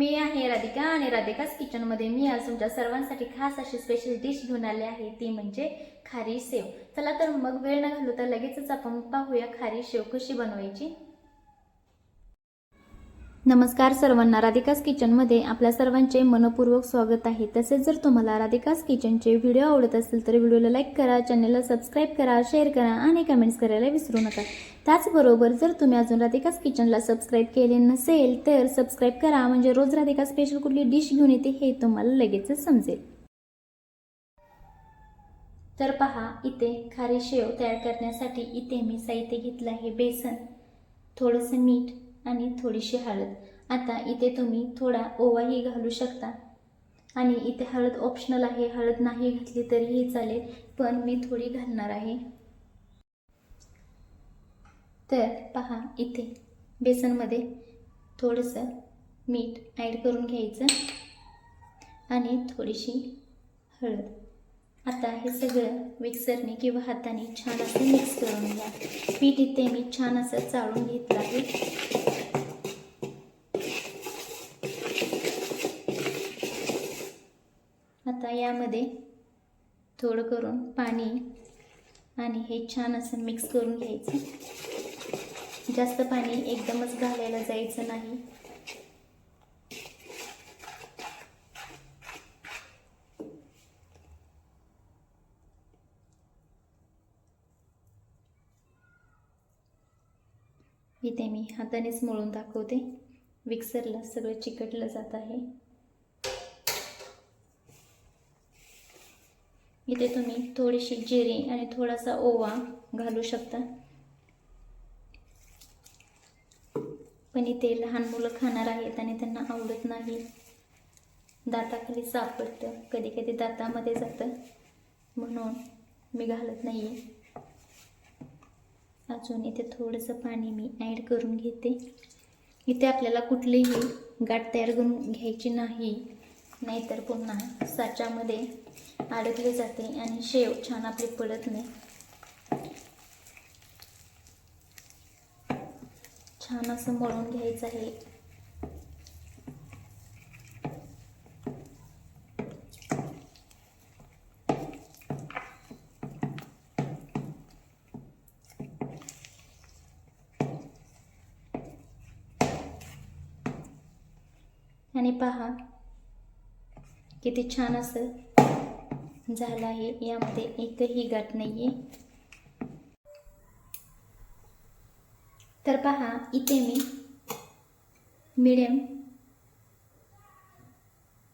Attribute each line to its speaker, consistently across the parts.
Speaker 1: मी आहे राधिका आणि राधिकाच किचनमध्ये मी आज तुमच्या सर्वांसाठी खास अशी स्पेशल डिश घेऊन आली आहे. ती म्हणजे खारी शेव. चला तर मग वेळ न घालू तर लगेचच आपण पाहूया खारी शेव कशी बनवायची. नमस्कार सर्वांना राधिकास किचनमध्ये आपल्या सर्वांचे मनपूर्वक स्वागत आहे. तसेच जर तुम्हाला राधिकास किचनचे व्हिडिओ आवडत असतील तर व्हिडिओला लाईक करा चॅनलला सबस्क्राईब करा शेअर करा आणि कमेंट्स करायला विसरू नका. त्याचबरोबर जर तुम्ही अजून राधिकास किचनला सबस्क्राईब केले नसेल तर सबस्क्राईब करा म्हणजे रोज राधिका स्पेशल कुठली डिश घेऊन येते हे तुम्हाला लगेचच समजेल. तर पहा इथे खारी शेव तयार करण्यासाठी इथे मी साहित्य घेतलं आहे बेसन थोडंसं मीठ आणि थोडीशी हळद. आता इथे तुम्ही थोडा ओवाही घालू शकता. आणि इथे हळद ऑप्शनल आहे. हळद नाही घातली तरीही चालेल पण मी थोडी घालणार आहे. तर पहा इथे बेसनमध्ये थोडंसं मीठ ॲड करून घ्यायचं आणि थोडीशी हळद. आता हे सगळं मिक्सरने किंवा हाताने छान असं मिक्स करून घ्या. पीठ इथे मी छान असं चाळून घेतलं आहे. आता यामध्ये थोडं करून पाणी आणि हे छान असं मिक्स करून घ्यायचं. जास्त पाणी एकदमच घालायला जायचं नाही. इथे मी हातानेच मळून दाखवते. मिक्सरला सगळं चिकटलं जात आहे. इथे तुम्ही थोडीशी जिरे आणि थोडासा ओवा घालू शकता. पण इथे लहान मुलं खाणार आहेत आणि त्यांना आवडत नाही. दाताखाली सापडतं. कधी कधी दातामध्ये जातं. म्हणून मी घालत नाही आहे अजून इथे थोडंसं पाणी मी ॲड करून घेते. इथे आपल्याला कुठलीही गाठ तयार करून घ्यायची नाही. नाहीतर पुन्हा साच्यामध्ये अडकले जाते आणि शेव छान आपली पडत नाही. छान असं मळून घ्यायचं आहे. आणि पहा किती छान असं झालं आहे. यामध्ये एकही गाठ नाही आहे तर पहा इथे मी मिडियम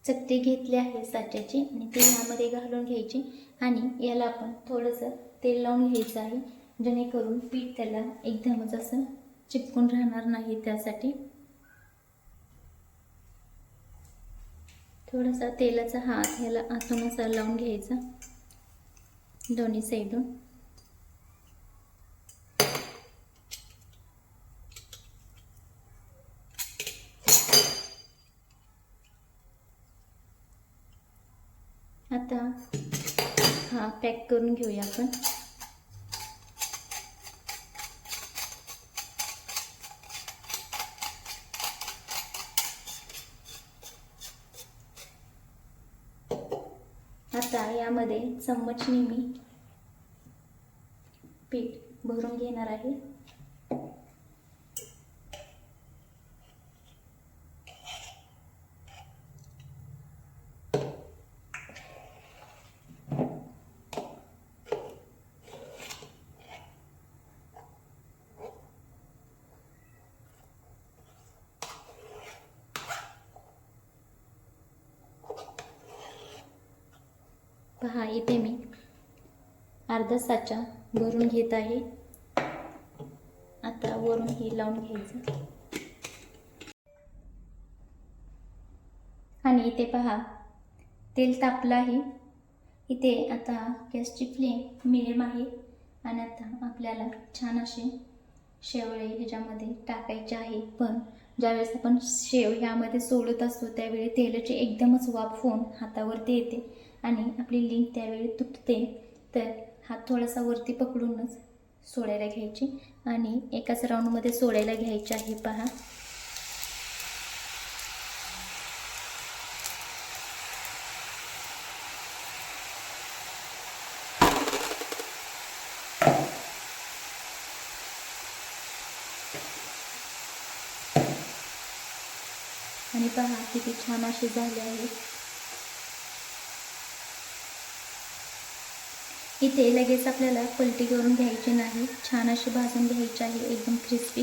Speaker 1: चकती घेतली आहे साच्याची आणि ती यामध्ये घालून घ्यायची आणि याला आपण थोडंसं तेल लावून घ्यायचं आहे जेणेकरून पीठ त्याला एकदमच असं चिपकून राहणार नाही त्यासाठी. थोडासा तेलाचा हात ह्याला आतून असा लावून घ्यायचा. दोन्ही साईडून आता हा पॅक करून घेऊया आपण. आता यामध्ये चम्मचने मी पीठ भरून घेणार आहे. पहा इथे मी. अर्धा साचा भरून घेत आहे. आता वरून हे लावून घ्यायचं. आणि इथे पहा तेल तापलं आहे. इथे आता गॅसची फ्लेम मिडियम आहे. आणि आता आपल्याला छान असे शेवळे ह्याच्यामध्ये टाकायचे आहे. पण ज्यावेळेस आपण शेव ह्यामध्ये सोडत असतो त्यावेळी तेलाची एकदमच वाफ होऊन हातावरती येते आणि आपली लिंक त्यावेळी तुटते. तर हात थोडासा वरती पकडूनच सोडायला घ्यायची आणि एकाच राऊंडमध्ये सोडायला घ्यायचे आहे. पहा. आणि पहा किती छान असे झाले आहेत इथे लगेच आपल्याला पलटी करून घ्यायची नाही. छान अशी भाजून घ्यायची आहे एकदम क्रिस्पी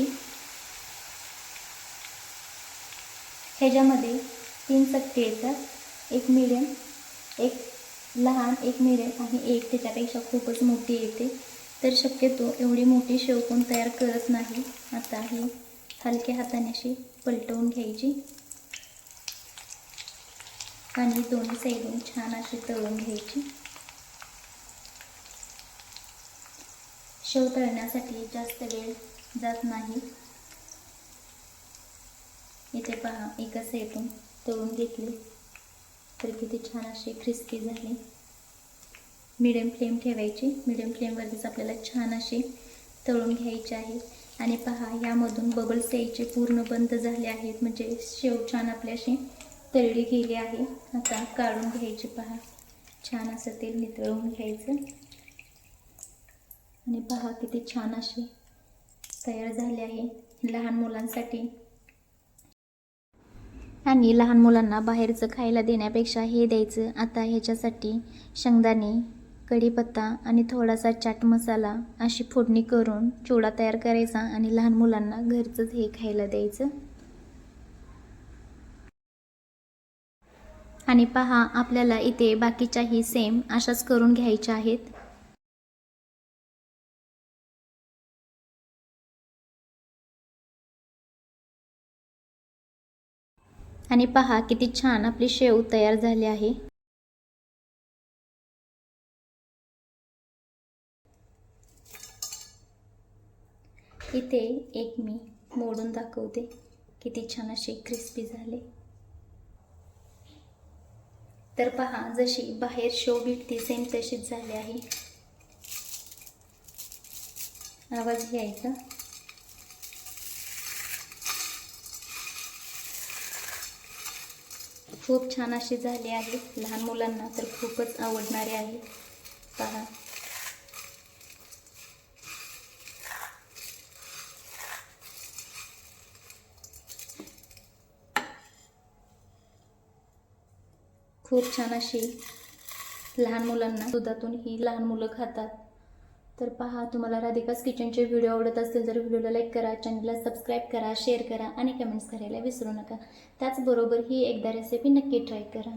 Speaker 1: ह्याच्यामध्ये तीन चक्के येतात. एक मिडियम एक लहान एक मिडियम आणि एक त्याच्यापेक्षा खूपच मोठी येते. तर शक्यतो एवढी मोठी शेवकून तयार करत नाही. आता ही हलक्या हाताने अशी पलटवून घ्यायची. आणि दोन्ही साईडून छान अशी तळून घ्यायची. शेव तळण्यासाठी जास्त वेळ जात नाही. इथे पहा एका साईडून तळून घेतली. तर किती छान अशी क्रिस्पी झाली. मिडियम फ्लेम ठेवायची. मिडियम फ्लेमवरतीच आपल्याला छान अशी तळून घ्यायची आहे. आणि पहा यामधून बबल्स यायचे पूर्ण बंद झाले आहेत. म्हणजे शेव छान आपल्याशी तळली गेली आहे. आता काढून घ्यायची पहा. छान असं तेल नितळून घ्यायचं. आणि पहा किती छान अशी तयार झाले आहे. लहान मुलांसाठी. आणि लहान मुलांना बाहेरचं खायला देण्यापेक्षा हे द्यायचं. आता ह्याच्यासाठी शेंगदाणे कढीपत्ता आणि थोडासा चाट मसाला अशी फोडणी करून चिवडा तयार करायचा आणि लहान मुलांना घरचंच हे खायला द्यायचं. आणि पहा आपल्याला इथे बाकीच्याही सेम अशाच करून घ्यायच्या आहेत. आणि पहा किती छान आपली शेव तयार झाली आहे. इथे एक मी मोडून दाखवते किती छान असे क्रिस्पी झाले. तर पहा जशी बाहेर शेव भेटते सेम तशीच झाली आहे. आवाज घ्यायचा खूप छान अशी झाली आहे. लहान मुलांना तर खूपच आवडणारे आहे. पहा. खूप छान अशी लहान मुलांना दुधातून ही लहान मुलं खातात. तर पहा तुम्हाला राधिकाच किचनचे व्हिडिओ आवडत असतील तर व्हिडिओला लाईक करा चॅनलला सबस्क्राईब करा शेअर करा आणि कमेंट्स करायला विसरू नका. त्याचबरोबर ही एकदा रेसिपी नक्की ट्राय करा.